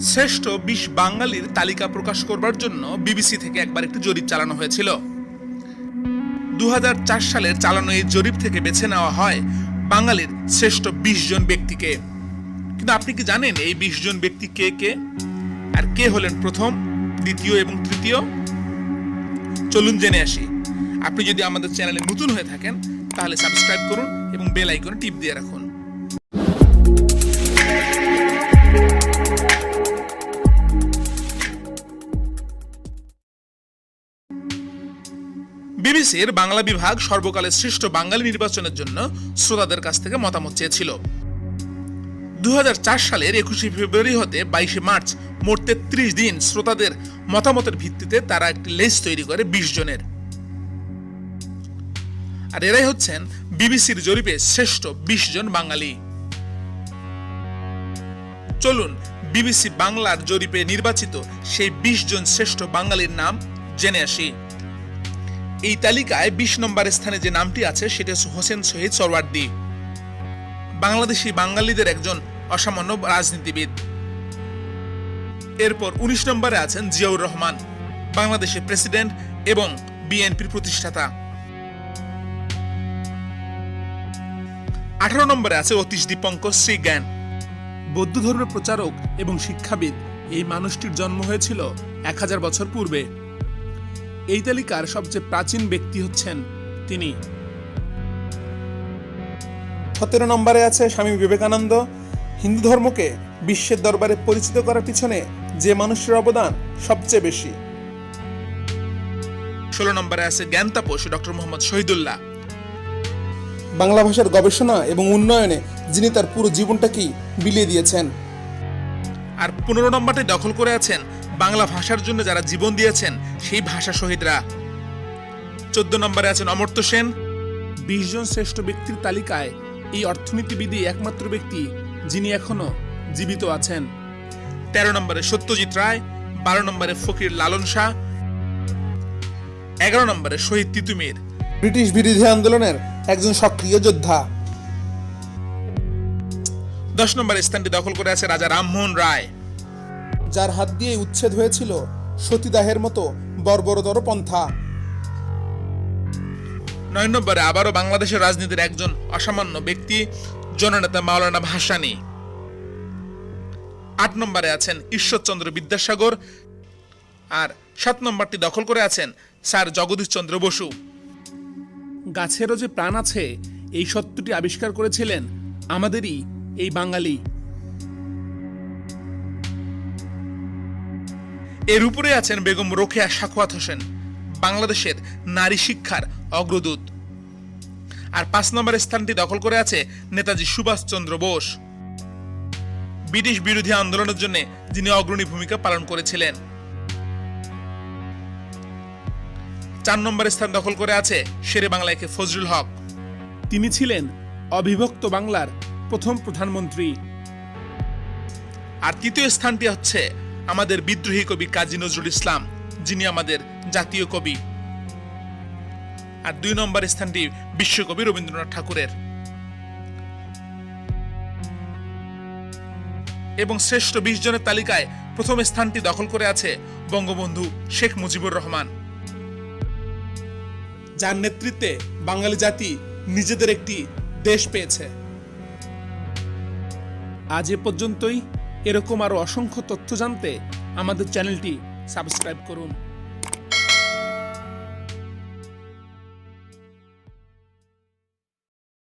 শ্রেষ্ঠ বিশ বাঙালির তালিকা প্রকাশ করবার জন্য বিবিসি থেকে একবার একটি জরিপ চালানো হয়েছিল। দু সালের চালানো এই জরিপ থেকে বেছে নেওয়া হয় বাঙালির শ্রেষ্ঠ বিশ জন ব্যক্তিকে। কিন্তু আপনি কি জানেন এই বিশ জন ব্যক্তি কে কে? আর কে হলেন প্রথম, দ্বিতীয় এবং তৃতীয়? চলুন জেনে আসি। আপনি যদি আমাদের চ্যানেলে নতুন হয়ে থাকেন, তাহলে সাবস্ক্রাইব করুন এবং বেল আইকনে টিপ দিয়ে রাখুন। বিবিসির বাংলা বিভাগ সর্বকালের শ্রেষ্ঠ বাঙালি নির্বাচনের জন্য শ্রোতাদের কাছ থেকে মতামত চেয়েছিল। দু সালের একুশে ফেব্রুয়ারি হতে বাইশে মার্চ মোট তেত্রিশ দিন শ্রোতাদের মতামতের ভিত্তিতে তারা একটি লিস্ট তৈরি করে বিশ জনের। আর এরাই হচ্ছেন বিবিসির জরিপে শ্রেষ্ঠ বিশ জন বাঙালি। চলুন বিবিসি বাংলার জরিপে নির্বাচিত সেই বিশ জন শ্রেষ্ঠ বাঙালির নাম জেনে আসি। এই তালিকায় বিশ নম্বর স্থানে যে নামটি আছে, সেটা হচ্ছে হোসেন শহীদ সরওয়ার্দী। বাংলাদেশি বাঙালিদের একজন অসামান্য রাজনীতিবিদ। এরপর উনিশ নম্বরে আছেন জিয়াউর রহমান, বাংলাদেশের প্রেসিডেন্ট এবং বিএনপির প্রতিষ্ঠাতা। আঠারো নম্বরে আছে অতীশ দীপঙ্কর শ্রীজ্ঞান। বৌদ্ধ ধর্মের প্রচারক এবং শিক্ষাবিদ। এই মানুষটির জন্ম হয়েছিল এক হাজার বছর পূর্বে। এই তালিকার সবচেয়ে প্রাচীন ব্যক্তি হচ্ছেন তিনি। সতেরো নম্বরে আছে স্বামী বিবেকানন্দ। হিন্দু ধর্মকে বিশ্বের দরবারে পরিচিত করার পিছনে যে মানুষের অবদান সবচেয়ে বেশি। ষোলো নম্বরে আছে জ্ঞান তাপস ডক্টর মোহাম্মদ শহীদুল্লাহ। বাংলা ভাষার গবেষণা এবং উন্নয়নে যিনি তার পুরো জীবনটাকেই বিলিয়ে দিয়েছেন। আর পনেরো নম্বরটি দখল করে আছেন বাংলা ভাষার জন্য যারা জীবন দিয়েছেন সেই ভাষা শহীদরা। চোদ্দ নম্বরে আছেন অমর্ত্য সেন। বিশ জন শ্রেষ্ঠ ব্যক্তির তালিকায় এই অর্থনীতিবিদই একমাত্র ব্যক্তি যিনি এখনও জীবিত আছেন। তেরো নম্বরে সত্যজিৎ রায় বারো নম্বরে ফকির লালন শাহ এগারো নম্বরে শহীদ তিতুমির ব্রিটিশ বিরোধী আন্দোলনের একজন সক্রিয় যোদ্ধা। দশ নম্বর স্থানটি দখল করে আছে রাজা রামমোহন রায়। যার হাত দিয়ে উচ্ছেদ হয়েছিল সতীদাহের মতো বর্বরতর পন্থা। নয় নম্বরে আবারও বাংলাদেশের রাজনীতির একজন অসামান্য ব্যক্তি, জননেতা মাওলানা ভাসানী। আট নম্বরে আছেন ঈশ্বরচন্দ্র বিদ্যাসাগর আর সাত নম্বরটি দখল করে আছেন স্যার জগদীশ চন্দ্র বসু। গাছেরও যে প্রাণ আছে, এই সত্যটি আবিষ্কার করেছিলেন আমাদেরই এই বাঙালি। এর উপরে আছেন বেগম রোকেয়া সাখওয়াত হোসেন, বাংলাদেশের নারী শিক্ষার অগ্রদূত। আর পাঁচ নম্বর স্থানটি দখল করে আছে নেতাজি সুভাষচন্দ্র বোস। ব্রিটিশ বিরোধী আন্দোলনের জন্য যিনি অগ্রণী ভূমিকা পালন করেছিলেন। চার নম্বর স্থান দখল করে আছে শেরে বাংলাকে ফজলুল হক। তিনি ছিলেন অবিভক্ত বাংলার প্রথম প্রধানমন্ত্রী। আর তৃতীয় স্থানটি হচ্ছে আমাদের বিদ্রোহী কবি কাজী নজরুল ইসলাম, যিনি আমাদের জাতীয় কবি। আর দুই নম্বর স্থানটি বিশ্বকবি রবীন্দ্রনাথ ঠাকুরের। এবং শ্রেষ্ঠ বিশ জনের তালিকায় প্রথম স্থানটি দখল করে আছে বঙ্গবন্ধু শেখ মুজিবুর রহমান। যার নেতৃত্বে বাঙালি জাতি নিজেদের একটি দেশ পেয়েছে। আজ এ পর্যন্তই। এরকম আরও অসংখ্য তথ্য জানতে আমাদের চ্যানেলটি সাবস্ক্রাইব করুন।